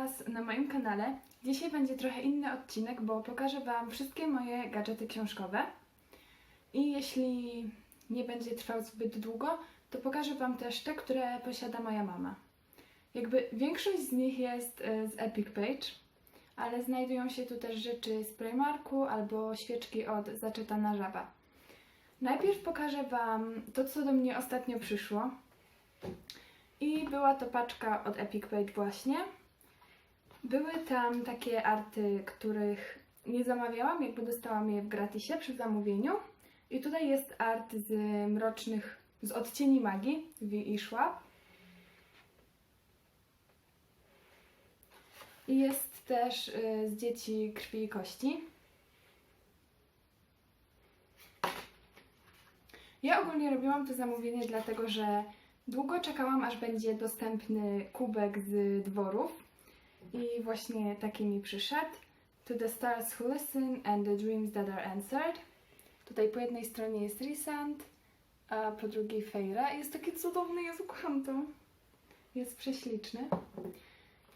Was na moim kanale. Dzisiaj będzie trochę inny odcinek, bo pokażę Wam wszystkie moje gadżety książkowe. I jeśli nie będzie trwał zbyt długo, to pokażę Wam też te, które posiada moja mama. Jakby większość z nich jest e, z Epic Page, ale znajdują się tu też rzeczy z Primarku albo świeczki od Zaczytana Żaba. Najpierw pokażę Wam to, co do mnie ostatnio przyszło. I była to paczka od Epic Page właśnie. Były tam takie arty, których nie zamawiałam, jakby dostałam je w gratisie przy zamówieniu. I tutaj jest art z mrocznych, z odcieni magii V i Schwab. I jest też y, z dzieci krwi i kości. Ja ogólnie robiłam to zamówienie dlatego, że długo czekałam, aż będzie dostępny kubek z dworów. I właśnie taki mi przyszedł. To the stars who listen and the dreams that are answered. Tutaj po jednej stronie jest Risant, a po drugiej Fejra. Jest taki cudowny, Jezu, kocham to. Jest prześliczny.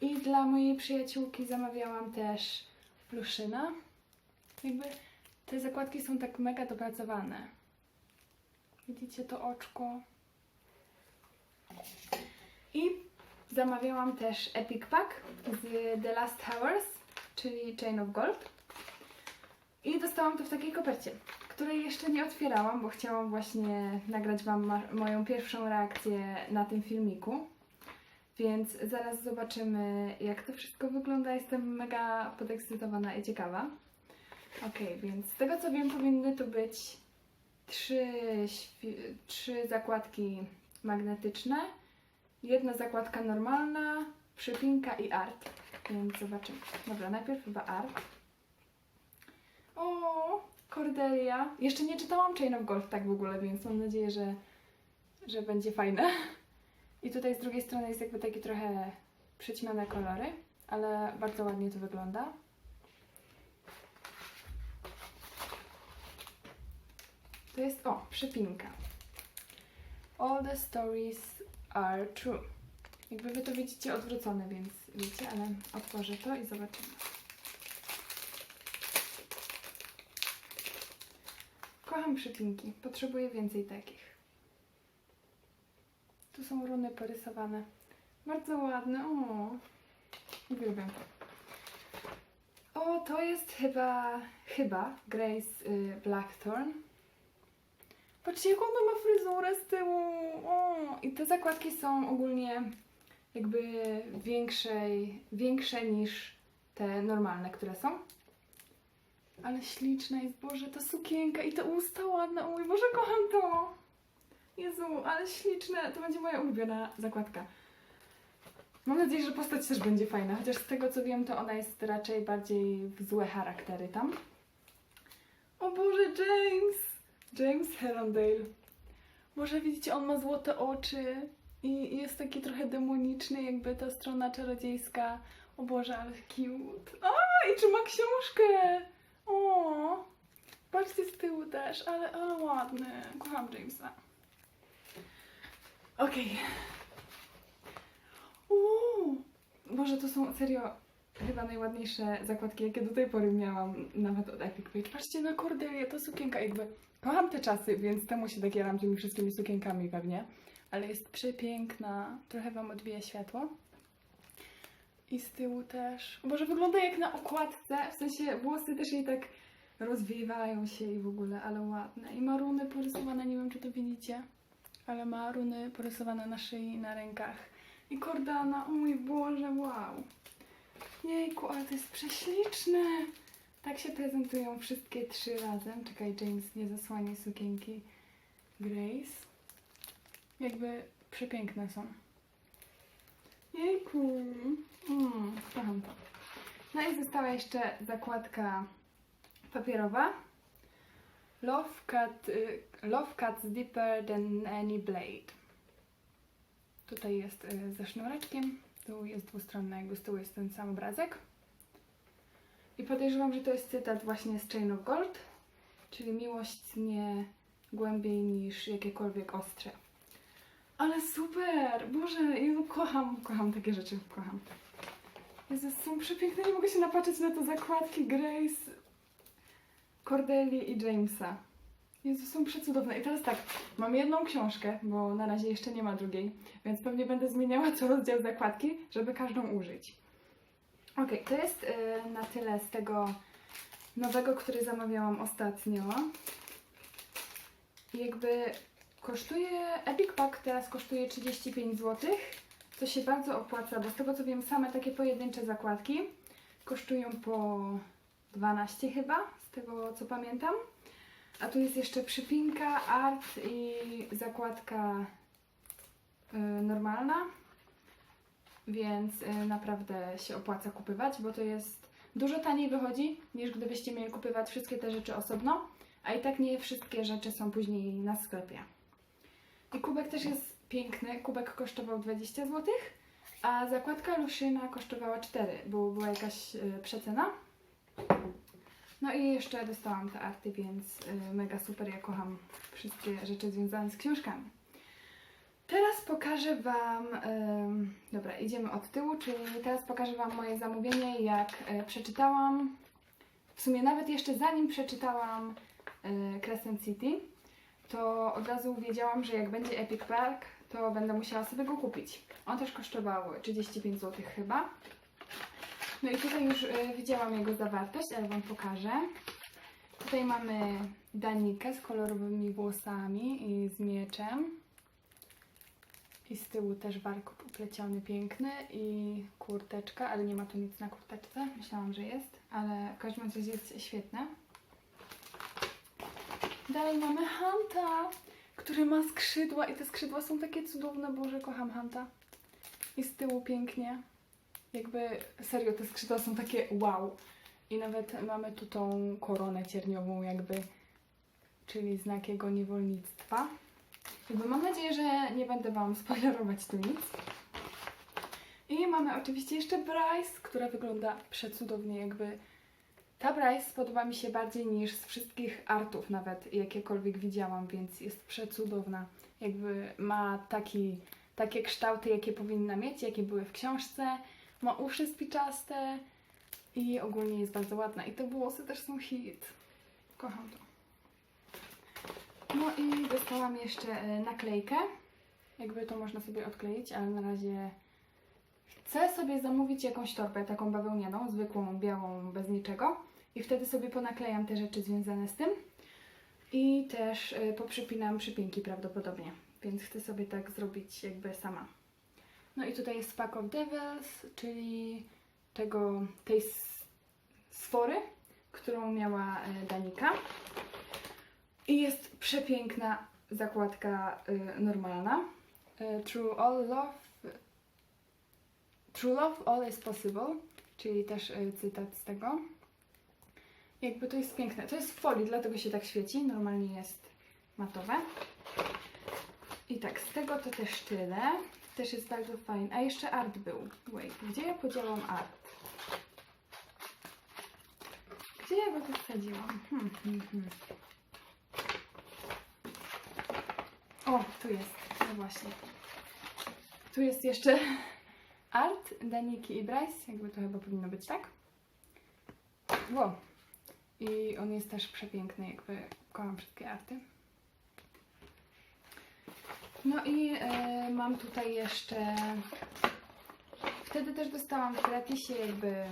I dla mojej przyjaciółki zamawiałam też pluszyna. Jakby te zakładki są tak mega dopracowane. Widzicie to oczko? I zamawiałam też Epic Pack z The Last Hours, czyli Chain of Gold. I dostałam to w takiej kopercie, której jeszcze nie otwierałam, bo chciałam właśnie nagrać Wam moją pierwszą reakcję na tym filmiku. Więc zaraz zobaczymy, jak to wszystko wygląda. Jestem mega podekscytowana i ciekawa. Ok, więc z tego co wiem, powinny tu być trzy, trzy zakładki magnetyczne, jedna zakładka normalna, przypinka i art. Więc zobaczymy. Dobra, najpierw chyba art. O, Cordelia. Jeszcze nie czytałam Chain of Gold tak w ogóle, więc mam nadzieję, że, że będzie fajne. I tutaj z drugiej strony jest jakby takie trochę przyćmione kolory, ale bardzo ładnie to wygląda. To jest, o, przypinka. All the stories are true. Jakby wy to widzicie odwrócone, więc wiecie, ale otworzę to i zobaczymy. Kocham przypinki. Potrzebuję więcej takich. Tu są runy porysowane. Bardzo ładne. O, uwielbiam. O, to jest chyba, chyba Grace y, Blackthorn. Patrzcie, jaką ona ma fryzurę z tyłu. O, i te zakładki są ogólnie jakby większej, większe niż te normalne, które są. Ale śliczna jest, Boże, ta sukienka i te usta ładne. O mój Boże, kocham to. Jezu, ale śliczne. To będzie moja ulubiona zakładka. Mam nadzieję, że postać też będzie fajna, chociaż z tego co wiem, to ona jest raczej bardziej w złe charaktery tam. O Boże, James! James Herondale. Może widzicie, on ma złote oczy i jest taki trochę demoniczny, jakby ta strona czarodziejska. O Boże, ale cute. A, i trzyma książkę! O, patrzcie z tyłu też, ale, ale ładny. Kocham Jamesa. Okej. Uuu, Boże, to są serio chyba najładniejsze zakładki, jakie do tej pory miałam, nawet od Epic Page. Patrzcie na Cordelię, to sukienka jakby... Kocham te czasy, więc temu się tak jaram tymi wszystkimi sukienkami pewnie. Ale jest przepiękna. Trochę Wam odbija światło. I z tyłu też. Boże, wygląda jak na okładce. W sensie włosy też jej tak rozwiewają się i w ogóle, ale ładne. I ma runy porysowane, nie wiem czy to widzicie, ale ma runy porysowane na szyi i na rękach. I kordana, o mój Boże, wow. Jejku, ale to jest prześliczne. Tak się prezentują wszystkie trzy razem. Czekaj, James, nie zasłaniaj sukienki. Grace. Jakby przepiękne są. Jejku. Mm, kocham to. No i została jeszcze zakładka papierowa. Love cut, y, love cuts deeper than any blade. Tutaj jest y, ze sznureczkiem. Tu jest dwustronna, jakby z tyłu jest ten sam obrazek. I podejrzewam, że to jest cytat właśnie z Chain of Gold, czyli miłość nie głębiej niż jakiekolwiek ostrze. Ale super! Boże, Jezu, kocham, kocham takie rzeczy, kocham. Jezus, są przepiękne, nie mogę się napatrzeć na te zakładki Grace, Cordeli i Jamesa. Jezu, są przecudowne. I teraz tak, mam jedną książkę, bo na razie jeszcze nie ma drugiej, więc pewnie będę zmieniała co rozdział zakładki, żeby każdą użyć. Okej, to jest y, na tyle z tego nowego, który zamawiałam ostatnio. Jakby kosztuje, Epic Pack teraz kosztuje 35 zł, co się bardzo opłaca, bo z tego co wiem, same takie pojedyncze zakładki kosztują po 12 chyba, z tego co pamiętam. A tu jest jeszcze przypinka, art i zakładka y, normalna, więc y, naprawdę się opłaca kupywać, bo to jest dużo taniej wychodzi niż gdybyście mieli kupywać wszystkie te rzeczy osobno, a i tak nie wszystkie rzeczy są później na sklepie. I kubek też jest piękny, kubek kosztował 20 zł, a zakładka Luszyna kosztowała 4, bo była jakaś y, przecena. No i jeszcze dostałam te arty, więc y, mega super, ja kocham wszystkie rzeczy związane z książkami. Teraz pokażę Wam, dobra, idziemy od tyłu, czyli teraz pokażę Wam moje zamówienie, jak y, przeczytałam, w sumie nawet jeszcze zanim przeczytałam y, Crescent City, to od razu wiedziałam, że jak będzie Epic Park, to będę musiała sobie go kupić. On też kosztował 35 zł chyba. No i tutaj już y, widziałam jego zawartość, ale Wam pokażę. Tutaj mamy Danikę z kolorowymi włosami i z mieczem. I z tyłu też warkop upleciony piękny i kurteczka, ale nie ma tu nic na kurteczce. Myślałam, że jest, ale w każdym razie jest świetne. Dalej mamy Hanta, który ma skrzydła i te skrzydła są takie cudowne. Boże, kocham Hanta. I z tyłu pięknie. Jakby serio te skrzydła są takie wow. I nawet mamy tu tą koronę cierniową jakby, czyli znak jego niewolnictwa. Jakby mam nadzieję, że nie będę Wam spoilerować tu nic. I mamy oczywiście jeszcze Bryce, która wygląda przecudownie jakby ta Bryce podoba mi się bardziej niż z wszystkich artów nawet, jakiekolwiek widziałam, więc jest przecudowna. Jakby ma taki, takie kształty, jakie powinna mieć, jakie były w książce. Ma uszy spiczaste i ogólnie jest bardzo ładna. I te włosy też są hit. Kocham to. No i dostałam jeszcze e, naklejkę. Jakby to można sobie odkleić, ale na razie chcę sobie zamówić jakąś torbę, taką bawełnianą, zwykłą, białą, bez niczego. I wtedy sobie ponaklejam te rzeczy związane z tym. I też y, poprzypinam przypinki prawdopodobnie. Więc chcę sobie tak zrobić jakby sama. No i tutaj jest Pack of Devils, czyli tego, tej sfory, którą miała y, Danika. I jest przepiękna zakładka y, normalna. Y, True All Love True love all is possible, czyli też y, cytat z tego. Jakby to jest piękne. To jest w folii, dlatego się tak świeci. Normalnie jest matowe. I tak, z tego to też tyle. Też jest bardzo fajny. A jeszcze art był. Wait, gdzie ja podziałam art? Gdzie ja go tu wsadziłam? Hmm, hmm, hmm. O, tu jest. No właśnie. Tu jest jeszcze art Daniki i Bryce, jakby to chyba powinno być tak. Wow. I on jest też przepiękny, jakby kocham wszystkie arty. No i e, mam tutaj jeszcze... Wtedy też dostałam w gratisie jakby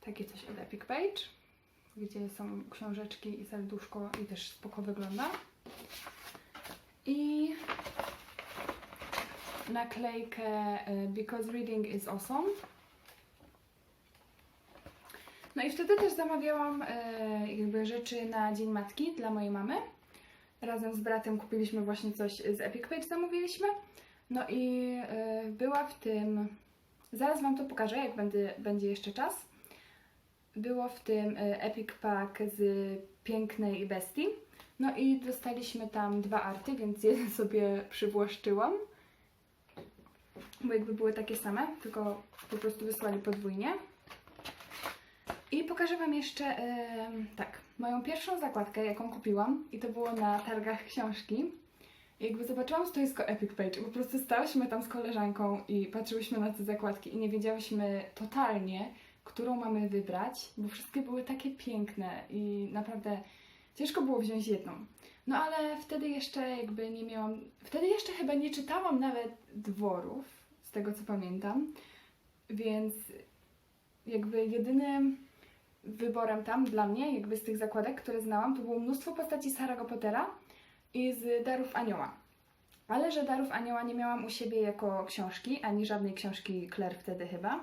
takie coś od Epic Page, gdzie są książeczki i serduszko i też spoko wygląda. I naklejkę e, Because Reading is Awesome. No i wtedy też zamawiałam e, jakby rzeczy na Dzień Matki dla mojej mamy. Razem z bratem kupiliśmy właśnie coś z Epic Page, zamówiliśmy. No i e, była w tym, zaraz Wam to pokażę, jak będzie jeszcze czas. Było w tym e, Epic Pack z Pięknej Bestii. No i dostaliśmy tam dwa arty, więc jeden sobie przywłaszczyłam bo jakby były takie same, tylko po prostu wysłali podwójnie. I pokażę Wam jeszcze, em, tak, moją pierwszą zakładkę, jaką kupiłam, i to było na targach książki. Jakby zobaczyłam stoisko Epic Page po prostu stałyśmy tam z koleżanką i patrzyłyśmy na te zakładki i nie wiedziałyśmy totalnie, którą mamy wybrać, bo wszystkie były takie piękne i naprawdę ciężko było wziąć jedną. No ale wtedy jeszcze jakby nie miałam, wtedy jeszcze chyba nie czytałam nawet dworów, z tego co pamiętam, więc jakby jedynym wyborem tam dla mnie, jakby z tych zakładek, które znałam, to było mnóstwo postaci z Harry'ego Pottera i z Darów Anioła. Ale że Darów Anioła nie miałam u siebie jako książki, ani żadnej książki Claire wtedy chyba.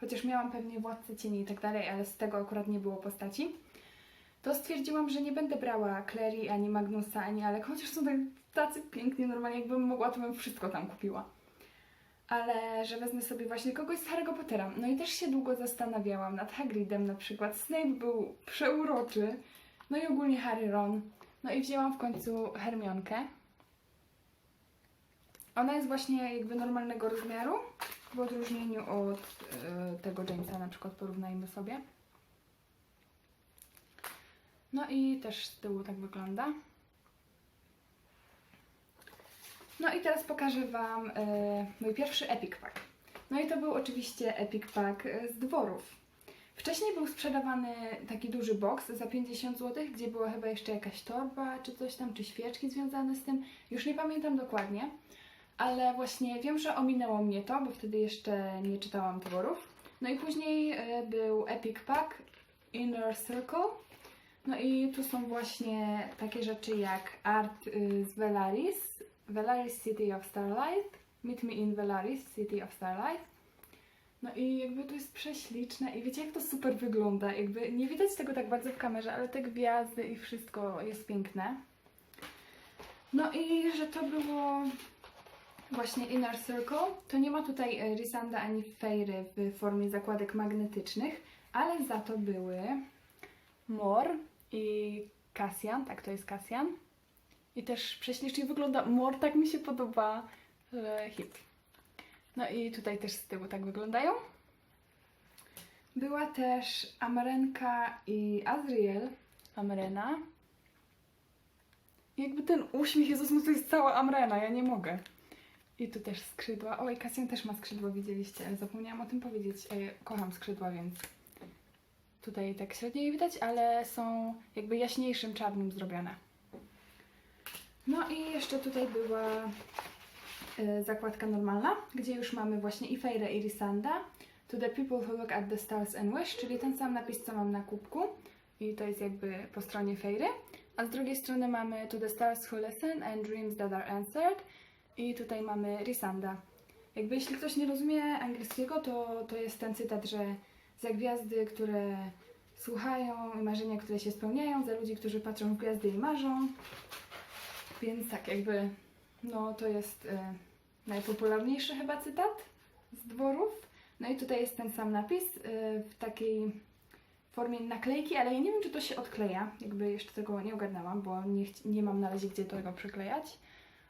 Chociaż miałam pewnie Władcę Cieni i tak dalej, ale z tego akurat nie było postaci. To stwierdziłam, że nie będę brała Clary, ani Magnusa, ani Alek, chociaż są tak tacy piękni, normalnie jakbym mogła, to bym wszystko tam kupiła. Ale że wezmę sobie właśnie kogoś z Harry'ego Pottera. No i też się długo zastanawiałam nad Hagridem na przykład. Snape był przeuroczy. No i ogólnie Harry Ron. No i wzięłam w końcu Hermionkę. Ona jest właśnie jakby normalnego rozmiaru, w odróżnieniu od e, tego Jamesa na przykład porównajmy sobie. No i też z tyłu tak wygląda. No i teraz pokażę Wam e, mój pierwszy Epic Pack. No i to był oczywiście Epic Pack e, z dworów. Wcześniej był sprzedawany taki duży box za 50 zł, gdzie była chyba jeszcze jakaś torba, czy coś tam, czy świeczki związane z tym. Już nie pamiętam dokładnie, ale właśnie wiem, że ominęło mnie to, bo wtedy jeszcze nie czytałam dworów. No i później e, był Epic Pack Inner Circle. No i tu są właśnie takie rzeczy jak art y, z Velaris, Velaris City of Starlight, Meet Me in Velaris City of Starlight. No i jakby to jest prześliczne i wiecie jak to super wygląda, jakby nie widać tego tak bardzo w kamerze, ale te gwiazdy i wszystko jest piękne. No i że to było właśnie Inner Circle, to nie ma tutaj e, Risanda ani Feyry w formie zakładek magnetycznych, ale za to były Mor i Cassian, tak to jest Cassian. I też prześlicznie wygląda Mor, tak mi się podoba, że hit. No i tutaj też z tyłu tak wyglądają. Była też Amarenka i Azriel. Amrena. Jakby ten uśmiech, Jezus, no to jest cała Amrena, ja nie mogę. I tu też skrzydła. Oj, Cassian też ma skrzydła, widzieliście. Zapomniałam o tym powiedzieć. E, Kocham skrzydła, więc tutaj tak średnio je widać, ale są jakby jaśniejszym czarnym zrobione. No i jeszcze tutaj była e, zakładka normalna, gdzie już mamy właśnie i Fejrę i Risanda. To the people who look at the stars and wish, czyli ten sam napis, co mam na kubku. I to jest jakby po stronie Fejry. A z drugiej strony mamy to the stars who listen and dreams that are answered. I tutaj mamy Risanda. Jakby jeśli ktoś nie rozumie angielskiego, to, to jest ten cytat, że za gwiazdy, które słuchają i marzenia, które się spełniają, za ludzi, którzy patrzą w gwiazdy i marzą. Więc tak, jakby, no to jest e, najpopularniejszy chyba cytat z dworów. No i tutaj jest ten sam napis e, w takiej formie naklejki, ale ja nie wiem, czy to się odkleja. Jakby jeszcze tego nie ogarnęłam, bo nie, nie mam na razie gdzie tego przyklejać.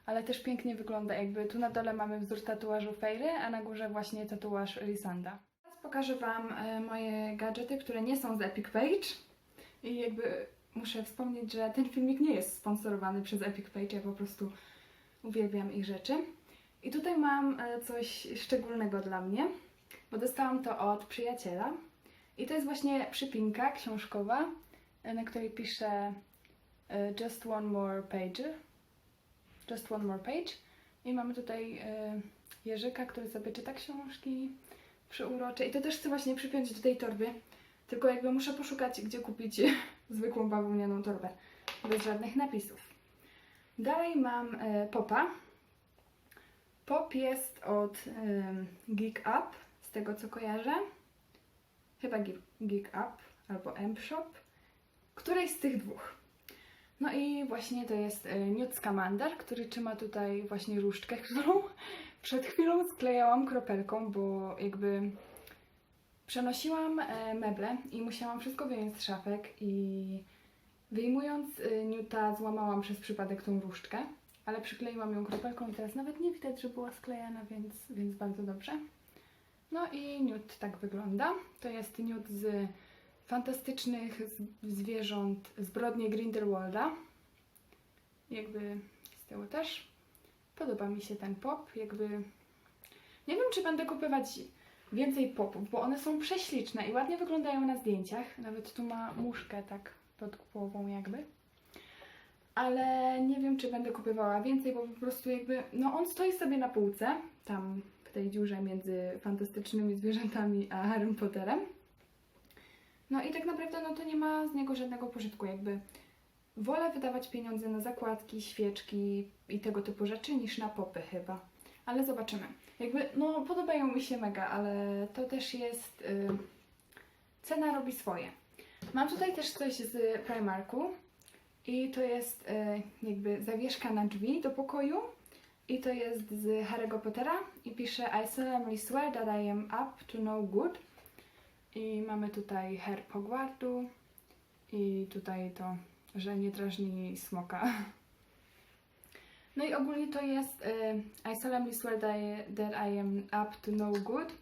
Ale też pięknie wygląda, jakby tu na dole mamy wzór tatuażu Fejry, a na górze właśnie tatuaż Lisanda. Teraz pokażę Wam e, moje gadżety, które nie są z Epic Page. I jakby muszę wspomnieć, że ten filmik nie jest sponsorowany przez Epic Page, ja po prostu uwielbiam ich rzeczy. I tutaj mam e, coś szczególnego dla mnie, bo dostałam to od przyjaciela. I to jest właśnie przypinka książkowa, e, na której piszę e, Just one more page. Just one more page. I mamy tutaj Jerzyka, który sobie czyta książki przyurocze. I to też chcę właśnie przypiąć do tej torby. Tylko jakby muszę poszukać, gdzie kupić zwykłą bawełnianą torbę. Bez żadnych napisów. Dalej mam e, Popa. Pop jest od em, Geek Up, z tego co kojarzę. Chyba Geek, Geek Up albo M Shop. Którejś z tych dwóch. No i właśnie to jest Newt Scamander, który trzyma tutaj właśnie różdżkę, którą przed chwilą sklejałam kropelką, bo jakby przenosiłam e, meble i musiałam wszystko wyjąć z szafek i wyjmując e, Newta złamałam przez przypadek tą różdżkę, ale przykleiłam ją kropelką i teraz nawet nie widać, że była sklejana, więc, więc bardzo dobrze. No i Newt tak wygląda. To jest Newt z fantastycznych zwierząt zbrodni Grindelwalda. Jakby z tyłu też. Podoba mi się ten pop, jakby... Nie wiem, czy będę kupować więcej popów, bo one są prześliczne i ładnie wyglądają na zdjęciach. Nawet tu ma muszkę tak pod głową jakby. Ale nie wiem, czy będę kupowała więcej, bo po prostu jakby... No on stoi sobie na półce, tam w tej dziurze między fantastycznymi zwierzętami a Harry Potterem. No i tak naprawdę no to nie ma z niego żadnego pożytku, jakby wolę wydawać pieniądze na zakładki, świeczki i tego typu rzeczy niż na popy chyba. Ale zobaczymy. Jakby, no podobają mi się mega, ale to też jest... Y, cena robi swoje. Mam tutaj też coś z Primarku i to jest y, jakby zawieszka na drzwi do pokoju i to jest z Harry'ego Pottera i pisze I solemnly swear that I am up to no good i mamy tutaj her Hogwartu i tutaj to, że nie drażni smoka. No i ogólnie to jest y, I solemnly swear that I, am up to no good.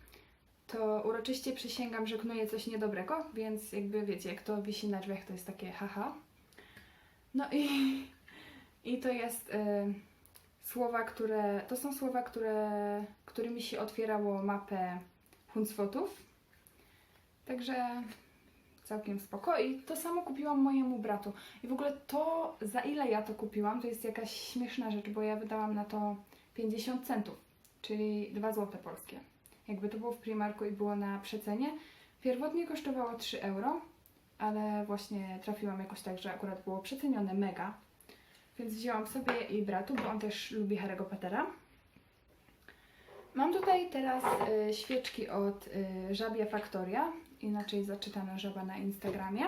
To uroczyście przysięgam, że knuję coś niedobrego, więc jakby wiecie, jak to wisi na drzwiach, to jest takie haha. No i, i to jest y, słowa, które, to są słowa, które, którymi się otwierało mapę Huncwotów. Także całkiem spoko. I to samo kupiłam mojemu bratu. I w ogóle to, za ile ja to kupiłam, to jest jakaś śmieszna rzecz, bo ja wydałam na to 50 centów, czyli 2 zł polskie. Jakby to było w Primarku i było na przecenie. Pierwotnie kosztowało 3 euro, ale właśnie trafiłam jakoś tak, że akurat było przecenione mega. Więc wzięłam sobie i bratu, bo on też lubi Harry'ego Pottera. Mam tutaj teraz y, świeczki od y, Żabia Factoria, inaczej zaczytana żaba na Instagramie.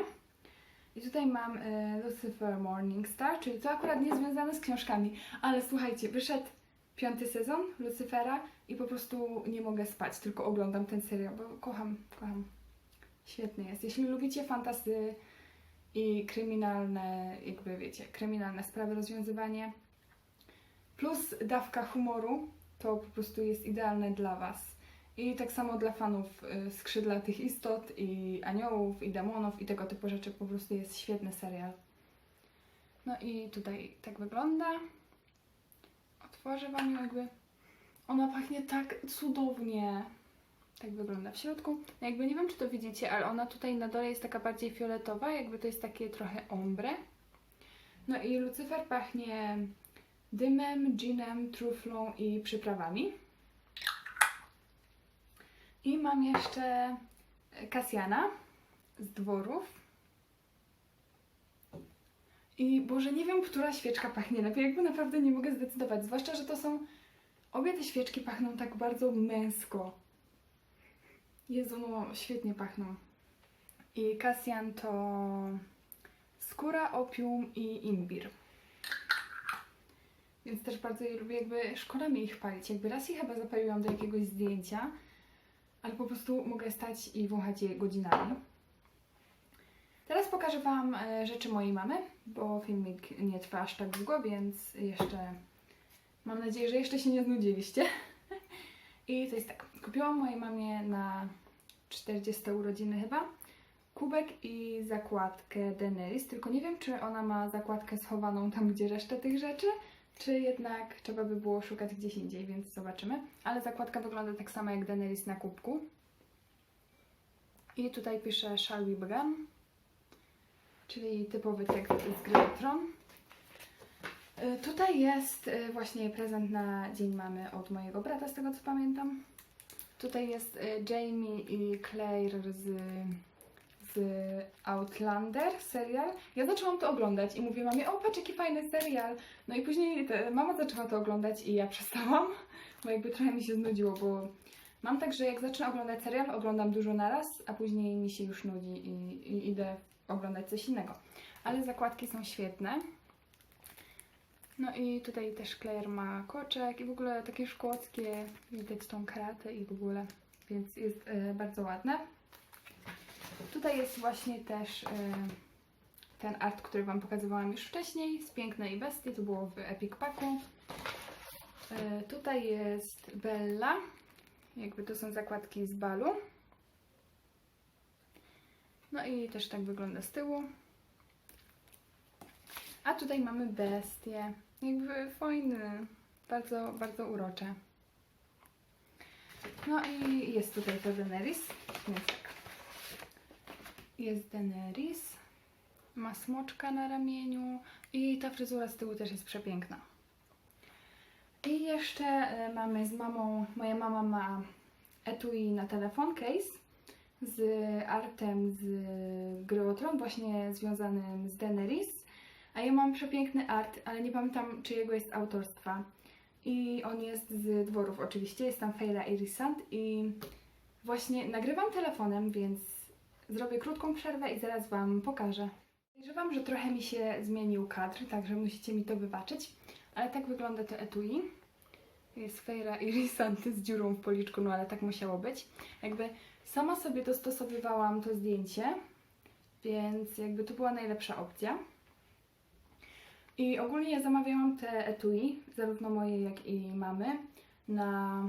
I tutaj mam y, Lucifer Morningstar, czyli to akurat nie związane z książkami, ale słuchajcie, wyszedł piąty sezon Lucifera i po prostu nie mogę spać, tylko oglądam ten serial, bo kocham, kocham. Świetny jest. Jeśli lubicie fantasy i kryminalne, jakby wiecie, kryminalne sprawy, rozwiązywanie, plus dawka humoru, to po prostu jest idealne dla Was. I tak samo dla fanów y, skrzydlatych istot i aniołów i demonów i tego typu rzeczy po prostu jest świetny serial. No i tutaj tak wygląda. Otworzę Wam ją jakby. Ona pachnie tak cudownie. Tak wygląda w środku. No jakby nie wiem, czy to widzicie, ale ona tutaj na dole jest taka bardziej fioletowa, jakby to jest takie trochę ombre. No i Lucyfer pachnie dymem, ginem, truflą i przyprawami. I mam jeszcze Kasjana z dworów. I Boże, nie wiem, która świeczka pachnie lepiej, jakby naprawdę nie mogę zdecydować. Zwłaszcza, że to są. Obie te świeczki pachną tak bardzo męsko. Jezu, no świetnie pachną. I Kasjan to skóra, opium i imbir. Więc też bardzo je lubię, jakby szkoda mi ich palić. Jakby raz je chyba zapaliłam do jakiegoś zdjęcia, ale po prostu mogę stać i wąchać je godzinami. Teraz pokażę Wam e, rzeczy mojej mamy, bo filmik nie trwa aż tak długo, więc jeszcze mam nadzieję, że jeszcze się nie znudziliście. I to jest tak, kupiłam mojej mamie na 40 urodziny chyba kubek i zakładkę Daenerys, tylko nie wiem, czy ona ma zakładkę schowaną tam, gdzie reszta tych rzeczy, czy jednak trzeba by było szukać gdzieś indziej, więc zobaczymy. Ale zakładka wygląda tak samo jak Daenerys na kubku. I tutaj pisze Shall we begin? Czyli typowy tekst z gry Tron. Y, Tutaj jest y, właśnie prezent na Dzień Mamy od mojego brata, z tego co pamiętam. Tutaj jest y, Jamie i Claire z, z Outlander serial. Ja zaczęłam to oglądać i mówię mamie, o patrz jaki fajny serial. No i później te, mama zaczęła to oglądać i ja przestałam, bo jakby trochę mi się znudziło, bo mam tak, że jak zacznę oglądać serial, oglądam dużo naraz, a później mi się już nudzi i, i idę oglądać coś innego. Ale zakładki są świetne. No i tutaj też Claire ma koczek i w ogóle takie szkockie, widać tą kratę i w ogóle, więc jest e, bardzo ładne. Tutaj jest właśnie też e, ten art, który Wam pokazywałam już wcześniej, z Pięknej Bestii, to było w Epic Packu. E, tutaj jest Bella, jakby to są zakładki z balu. No i też tak wygląda z tyłu. A tutaj mamy bestię. Jakby fajny. Bardzo, bardzo urocze. No i jest tutaj to Daenerys. Więc. Jest Daenerys. Ma smoczka na ramieniu. I ta fryzura z tyłu też jest przepiękna. I jeszcze e, mamy z mamą, moja mama ma etui na telefon, case z artem z gry o Tron, właśnie związanym z Daenerys. A ja mam przepiękny art, ale nie pamiętam czyjego jest autorstwa. I on jest z dworów oczywiście, jest tam Feyre Irisand i właśnie nagrywam telefonem, więc zrobię krótką przerwę i zaraz Wam pokażę. Podejrzewam, że trochę mi się zmienił kadr, także musicie mi to wybaczyć, ale tak wygląda to etui. Jest Feyre Irisand z dziurą w policzku, no ale tak musiało być. Jakby sama sobie dostosowywałam to zdjęcie, więc jakby to była najlepsza opcja. I ogólnie ja zamawiałam te etui, zarówno moje, jak i mamy, na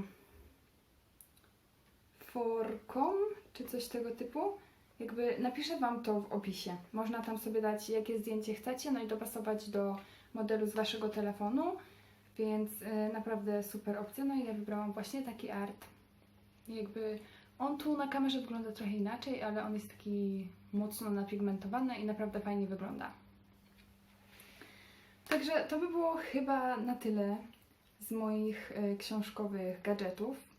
Forcom, czy coś tego typu. Jakby napiszę Wam to w opisie. Można tam sobie dać, jakie zdjęcie chcecie, no i dopasować do modelu z Waszego telefonu, więc y, naprawdę super opcja. No i ja wybrałam właśnie taki art. Jakby on tu na kamerze wygląda trochę inaczej, ale on jest taki mocno napigmentowany i naprawdę fajnie wygląda. Także to by było chyba na tyle z moich e, książkowych gadżetów.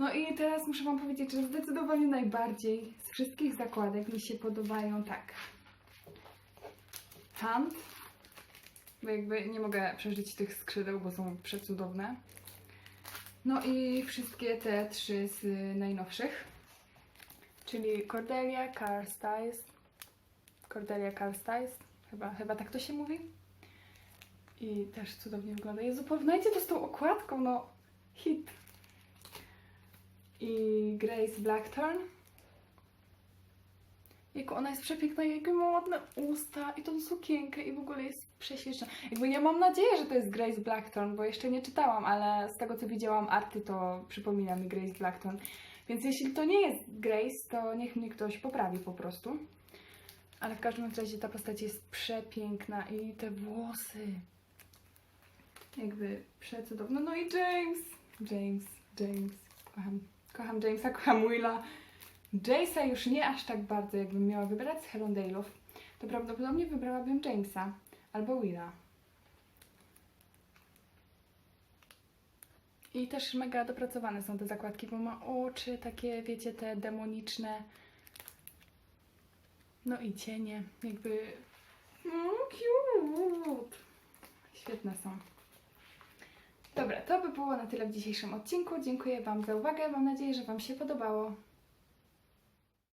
No i teraz muszę Wam powiedzieć, że zdecydowanie najbardziej z wszystkich zakładek mi się podobają tak. Hand, bo jakby nie mogę przeżyć tych skrzydeł, bo są przecudowne. No i wszystkie te trzy z najnowszych, czyli Cordelia Carstys. Cordelia Carstys, chyba, chyba tak to się mówi. I też cudownie wygląda. Jezu, porównajcie to z tą okładką, no hit. I Grace Blackthorn. Jako ona jest przepiękna, jakie ma ładne usta i tą sukienkę i w ogóle jest prześliczna. Jakby ja mam nadzieję, że to jest Grace Blackthorn, bo jeszcze nie czytałam, ale z tego co widziałam arty, to przypomina mi Grace Blackthorn. Więc jeśli to nie jest Grace, to niech mnie ktoś poprawi po prostu. Ale w każdym razie ta postać jest przepiękna i te włosy jakby przecudowne. No i James! James, James. Kocham, kocham Jamesa, kocham Willa. Jace'a już nie aż tak bardzo, jakbym miała wybrać z Helondale'ów, to prawdopodobnie wybrałabym Jamesa albo Willa. I też mega dopracowane są te zakładki, bo ma oczy takie, wiecie, te demoniczne. No i cienie, jakby... No, cute! Świetne są. Dobra, to by było na tyle w dzisiejszym odcinku. Dziękuję Wam za uwagę. Mam nadzieję, że Wam się podobało.